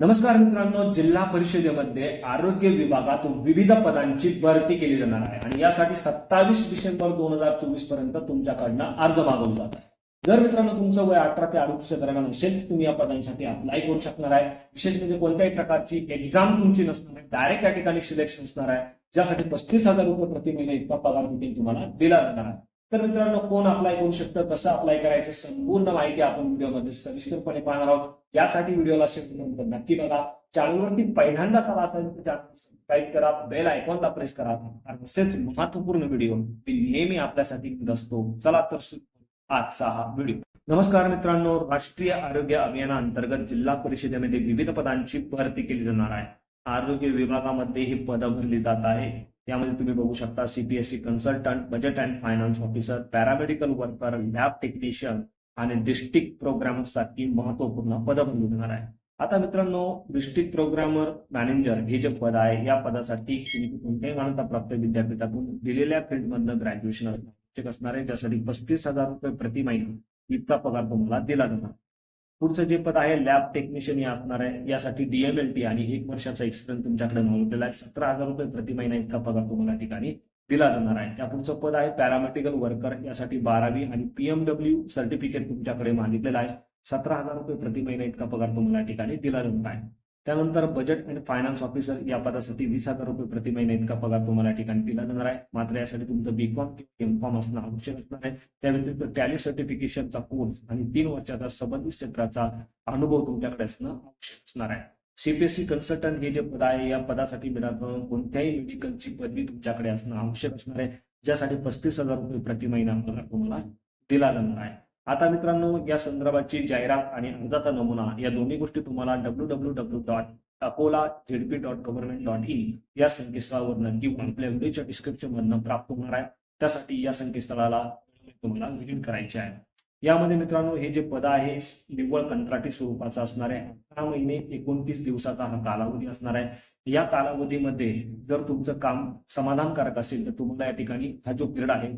नमस्कार मित्रांनो जिल्हा परिषदेमध्ये आरोग्य विभागात विविध पदांची भरती केली जाणार आहे. आणि यासाठी सत्तावीस डिसेंबर दोन हजार चोवीसपर्यंत तुमच्याकडनं अर्ज मागवला जात आहे. जर मित्रांनो तुमचं वय अठरा ते अडतीस दरम्यान असेल तर तुम्ही या पदांसाठी अप्लाय करू शकणार आहे. विशेष म्हणजे कोणत्याही प्रकारची एक्झाम तुमची नसणार आहे. डायरेक्ट या ठिकाणी सिलेक्शन असणार आहे. ज्यासाठी पस्तीस हजार रुपये प्रति महिना इतका पगार देखील तुम्हाला दिला जाणार आहे. तर मित्रांनो कोण अप्लाय करू शकतं कसं अप्लाय करायचं संपूर्ण माहिती आपण व्हिडिओमध्ये सविस्तरपणे पाहणार आहोत. यासाठी व्हिडिओला शेवटपर्यंत नक्की बघा चॅनलवरती पहिल्यांदा आला असेल तर चॅनल सबस्क्राईब करा बेल आयकॉनला प्रेस करा. आणि तसेच महत्त्वपूर्ण व्हिडिओ मी नेहमी आपल्यासाठी घेत असतो. चला तर आजचा हा व्हिडिओ. नमस्कार मित्रांनो राष्ट्रीय आरोग्य अभियानाअंतर्गत जिल्हा परिषदेमध्ये विविध पदांची भरती केली जाणार आहे. आरोग्य विभागामध्ये ही पदं भरली जात आहे. यामध्ये तुम्ही बघू शकता CPSC consultant budget and finance officer paramedical worker lab technician आणि डिस्ट्रिक्ट प्रोग्रामरसाठी महत्त्वपूर्ण पद भरली आहे. आता मित्रांनो डिस्ट्रिक्ट प्रोग्रामर मॅनेजर हे जे पद आहे या पदासाठी कोणत्याही मान्यता प्राप्त विद्यापीठातून दिलेल्या फील्डमधनं ग्रॅज्युएशन आवश्यक असणार आहे ज्यासाठी पस्तीस हजार रुपये प्रति महिना इतका पगार तुम्हाला दिला जाणार. पुढचं जे पद आहे लॅब टेक्निशियन हे असणार आहे. यासाठी डीएमएलटी आणि एक वर्षाचा एक्सपिरियन्स तुमच्याकडे नोंदवलेला आहे. सतरा हजार रुपये प्रति महिना इतका पगार तुम्हाला ठिकाणी दिला जाणार आहे. त्या पुढचं पद आहे पॅरामेडिकल वर्कर यासाठी बारावी आणि पीएमडब्ल्यू सर्टिफिकेट तुमच्याकडे मागितलेलं आहे. सतरा हजार रुपये प्रति महिना इतका पगार तुम्हाला ठिकाणी दिला जाणार आहे. त्यानंतर बजेट अँड फायनान्स ऑफिसर या पदासाठी वीस हजार रुपये प्रति महिना इतका पगार तुम्हाला या ठिकाणी दिला जाणार आहे. मात्र यासाठी तुमचं बीकॉम किंवा एमकॉम असणं आवश्यक असणार आहे. त्या व्यतिरिक्त टॅली सर्टिफिकेशनचा कोर्स आणि तीन वर्षाचा संबंधित क्षेत्राचा अनुभव तुमच्याकडे असणं आवश्यक असणार आहे. सीपीएससी कन्सल्टंट हे जे पद आहे या पदासाठी मिळालं कोणत्याही मेडिकलची पदवी तुमच्याकडे असणं आवश्यक असणार आहे. ज्यासाठी पस्तीस हजार रुपये प्रति महिना पगार तुम्हाला दिला जाणार आहे. आता मित्रांनो या संदर्भाची जाहिरात आणि अर्जाचा नमुना या दोन्ही गोष्टी तुम्हाला W W W dot Akola ZP dot government dot in या संकेतस्थळावरनं किंवा आपल्या व्हिडिओच्या डिस्क्रिप्शन मधून प्राप्त होणार आहे. त्यासाठी या संकेतस्थळाला तुम्हाला व्हिजिट करायचे आहे. यामध्ये मित्रांनो हे जे पद आहे निव्वळ कंत्राटी स्वरूपाचं असणार आहे. अकरा महिने एकोणतीस दिवसाचा हा कालावधी असणार आहे. या कालावधीमध्ये जर तुमचं काम समाधानकारक असेल तर तुम्हाला या ठिकाणी हा जो पिरियड आहे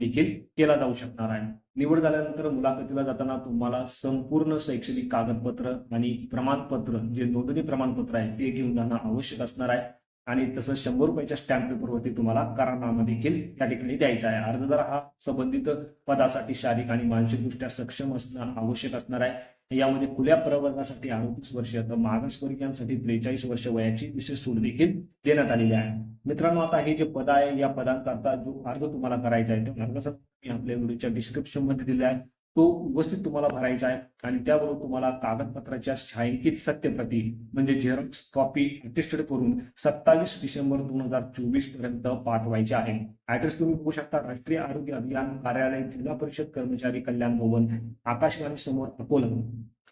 देखील केला जाऊ शकणार आहे निवड झाल्यानंतर मुलाखतीला जाताना तुम्हाला संपूर्ण शैक्षणिक कागदपत्र आणि प्रमाणपत्र जे नोंदणी प्रमाणपत्र आहे ते घेऊन जाणं आवश्यक असणार आहे. आणि तसंच शंभर रुपयाच्या स्टॅम्प पेपरवरती तुम्हाला करारनामा देखील त्या ठिकाणी द्यायचा आहे. अर्जदार हा संबंधित पदासाठी शारीरिक आणि मानसिकदृष्ट्या सक्षम असणं आवश्यक असणार आहे. यामध्ये खुल्या प्रवर्गासाठी अडतीस वर्ष तर मागासवर्गीयांसाठी त्रेचाळीस वर्ष वयाची विशेष सूट देखील देण्यात आलेली आहे. मित्रांनो आता हे जे पद आहे या पदांकरता जो अर्ज तुम्हाला करायचा आहे तो अर्जाचा मी आपल्या व्हिडिओच्या डिस्क्रिप्शनमध्ये दिला आहे. तो व्यवस्थित तुम्हाला भरायचा आहे आणि त्याबरोबर तुम्हाला कागदपत्राच्या छायांकित सत्यप्रती म्हणजे झेरॉक्स कॉपी अटेस्टेड करून सत्तावीस डिसेंबर दोन हजार चोवीसपर्यंत पाठवायचे आहे. ऍड्रेस तुम्ही बघू शकता राष्ट्रीय आरोग्य अभियान कार्यालय जिल्हा परिषद कर्मचारी कल्याण भवन आकाशवाणी समोर अकोला.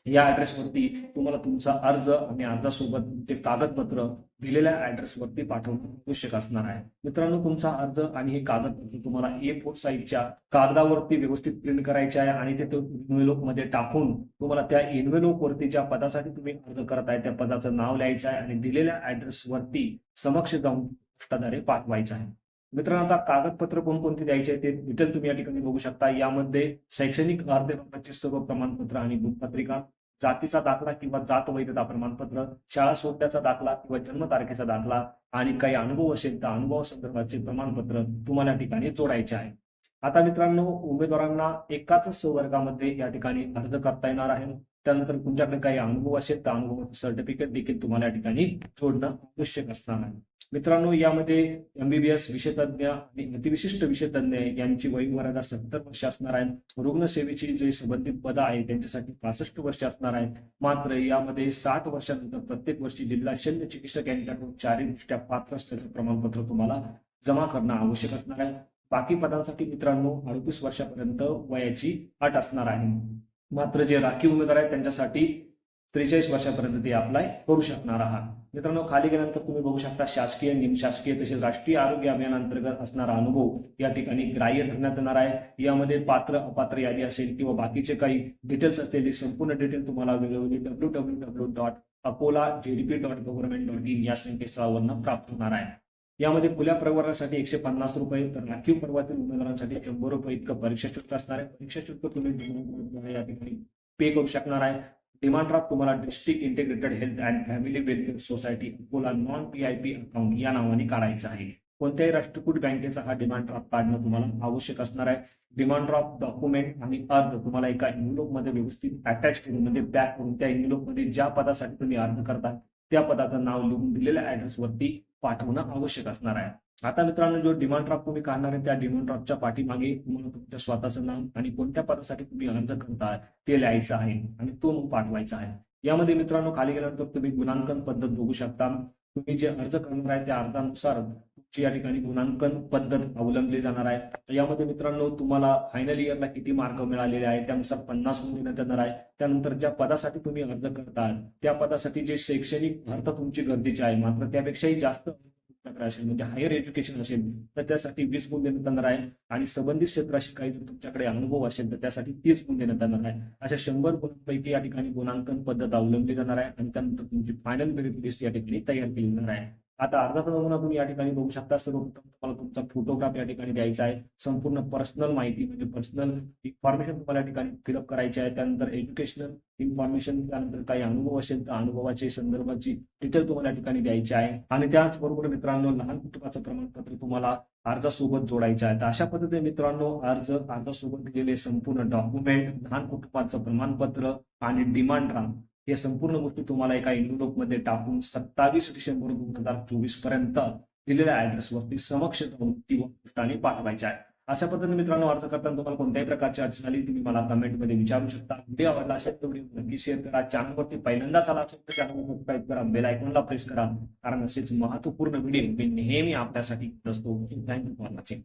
या ऍड्रेसवरती तुम्हाला तुमचा अर्ज आणि अर्जासोबत ते कागदपत्र दिलेल्या ऍड्रेसवरती पाठवणं आवश्यक असणार आहे. मित्रांनो तुमचा अर्ज आणि हे कागदपत्र तुम्हाला ए फोर साईजच्या कागदावरती व्यवस्थित प्रिंट करायचे आहे आणि ते एन्व्हेलोपमध्ये टाकून तुम्हाला त्या एन्व्हेलोप वरती ज्या पदासाठी तुम्ही अर्ज करत आहे त्या पदाचं नाव लिहायचं आहे आणि दिलेल्या ऍड्रेसवरती समक्ष जाऊन पोस्टाद्वारे पाठवायचं आहे. मित्रांनो आता कागदपत्र कोणकोणते द्यायचे ते डिटेल तुम्ही या ठिकाणी बघू शकता. यामध्ये शैक्षणिक अर्धेबाबतचे सर्व प्रमाणपत्र आणि गुणपत्रिका जातीचा दाखला किंवा जात वैधता प्रमाणपत्र शाळा सोडण्याचा दाखला किंवा जन्मतारखेचा दाखला आणि काही अनुभव असेल तर अनुभव संदर्भाचे प्रमाणपत्र तुम्हाला या ठिकाणी जोडायचे आहे. आता मित्रांनो उमेदवारांना एकाच संवर्गामध्ये या ठिकाणी अर्ज करता येणार आहे. त्यानंतर तुमच्याकडे काही अनुभव असेल तर अनुभवाचं सर्टिफिकेट देखील तुम्हाला या ठिकाणी जोडणं आवश्यक असणार आहे. मित्रांनो यामध्ये एमबीबीएस विषयतज्ञ आणि अतिविशिष्ट विषयतज्ञ यांची वयोमर्यादा सत्तर वर्ष असणार आहे. रुग्णसेवेची जे संबंधित पद आहे त्यांच्यासाठी पासष्ट वर्ष असणार आहे. मात्र यामध्ये साठ वर्षानंतर प्रत्येक वर्षी जिल्हा शल्य चिकित्सक यांच्याकडून शारीरिकदृष्ट्या पात्र असल्याचं प्रमाणपत्र तुम्हाला जमा करणं आवश्यक असणार आहे. बाकी पदांसाठी मित्रांनो अडतीस वर्षापर्यंत वयाची अट असणार आहे. मात्र जे राखीव उमेदवार आहेत त्यांच्यासाठी त्रेचाळीस वर्षापर्यंत ते अप्लाय करू शकणार आहात. मित्रांनो खाली गेल्यानंतर तुम्ही बघू शकता शासकीय निमशासकीय तसेच राष्ट्रीय आरोग्य अभियानांतर्गत असणारा अनुभव या ठिकाणी ग्राह्य धरण्यात येणार आहे. यामध्ये पात्र अपात्र यादी असेल किंवा बाकीचे काही डिटेल्स असतील संपूर्ण डिटेल तुम्हाला वेगवेगळी W W W dot Akola ZP dot government dot in या संकेतस्थळावरनं प्राप्त होणार आहे. यामध्ये खुल्या प्रवर्गासाठी एकशे पन्नास रुपये तर राखीव पर्वातील उमेदवारांसाठी शंभर रुपये इतकं परीक्षा शुल्क असणार आहे. परीक्षा शुल्क तुम्ही या ठिकाणी पे करू शकणार आहे. डिमांड ड्राफ्ट तुम्हाला district integrated health and family welfare society Akola non P I P account या नावाने काढायचं आहे. कोणत्याही राष्ट्रकूट बँकेचा हा डिमांड ड्राफ्ट काढणं तुम्हाला आवश्यक असणार आहे. डिमांड ड्राफ्ट डॉक्युमेंट आणि अर्ज तुम्हाला एका envelope मध्ये व्यवस्थित अटॅच करून म्हणजे बॅक करून त्या envelope मध्ये ज्या पदासाठी तुम्ही अर्ज करता त्या पदाचं नाव लिहून दिलेल्या ऍड्रेस वरती पाठवणं आवश्यक असणार आहे. आता मित्रांनो जो डिमांड ड्राफ्ट तुम्ही काढणार आहे त्या डिमांड ड्राफ्टच्या पाठीमागे तुम्हाला तुमच्या स्वतःचं नाव आणि कोणत्या पदासाठी तुम्ही अर्ज करताय ते लिहायचं आहे आणि तो मग पाठवायचा आहे. यामध्ये मित्रांनो खाली गेल्यानंतर तुम्ही गुणांकन पद्धत बघू शकता. तुम्ही जे अर्ज करणार आहे त्या अर्जानुसार ची या ठिकाणी गुणांकन पद्धत अवलंबली जाणार आहे. यामध्ये मित्रांनो तुम्हाला फायनल इयरला किती मार्क मिळालेले आहे त्यानुसार पन्नास गुण देण्यात येणार आहे. त्यानंतर ज्या पदासाठी तुम्ही अर्ज करता त्या पदासाठी जे शैक्षणिक अर्थ तुमची गरजेची आहे मात्र त्यापेक्षाही जास्त असेल म्हणजे हायर एज्युकेशन असेल तर त्यासाठी वीस गुण देण्यात येणार आहे. आणि संबंधित क्षेत्राशी काही जर तुमच्याकडे अनुभव असेल तर त्यासाठी तीस गुण देण्यात येणार आहे. अशा शंभर गुणांपैकी या ठिकाणी गुणांकन पद्धत अवलंबली जाणार आहे. आणि त्यानंतर तुमची फायनल मेरिट लिस्ट या ठिकाणी तयार केली जाणार आहे. आता अर्जाचा नमुना तुम्ही या ठिकाणी बघू शकता सर्वप्रथम तुम्हाला तुमचा फोटोग्राफ या ठिकाणी द्यायचा आहे. संपूर्ण पर्सनल माहिती म्हणजे पर्सनल इन्फॉर्मेशन तुम्हाला या ठिकाणी फिलअप करायची आहे. त्यानंतर एज्युकेशनल इन्फॉर्मेशन त्यानंतर काही अनुभव असेल तर अनुभवाचे संदर्भाची डिटेल तुम्हाला या ठिकाणी द्यायची आहे. आणि त्याचबरोबर मित्रांनो लहान कुटुंबाचं प्रमाणपत्र तुम्हाला अर्जासोबत जोडायचं आहे. तर अशा पद्धतीने मित्रांनो अर्ज अर्जासोबत दिलेले संपूर्ण डॉक्युमेंट लहान कुटुंबाचं प्रमाणपत्र आणि डिमांड ड्राफ्ट हे संपूर्ण गोष्टी तुम्हाला एका envelope मध्ये टाकून सत्तावीस डिसेंबर दोन हजार चोवीसपर्यंत दिलेल्या ऍड्रेसवरती समक्ष जाऊन पाठवायच्या आहे. अशा पद्धतीने मित्रांनो अर्ज करताना तुम्हाला कोणत्याही प्रकारची अडचण आली तुम्ही मला कमेंटमध्ये विचारू शकता. व्हिडिओ आवडला असेल तर व्हिडिओ नक्की शेअर करा. चॅनलवरती पहिल्यांदाच आला असेल तर चॅनल सबस्क्राईब करा. बेल आयकॉनला प्रेस करा. कारण असेच महत्त्वपूर्ण व्हिडिओ मी नेहमी आपल्यासाठी असतो थँक्यू फॉर वॉचिंग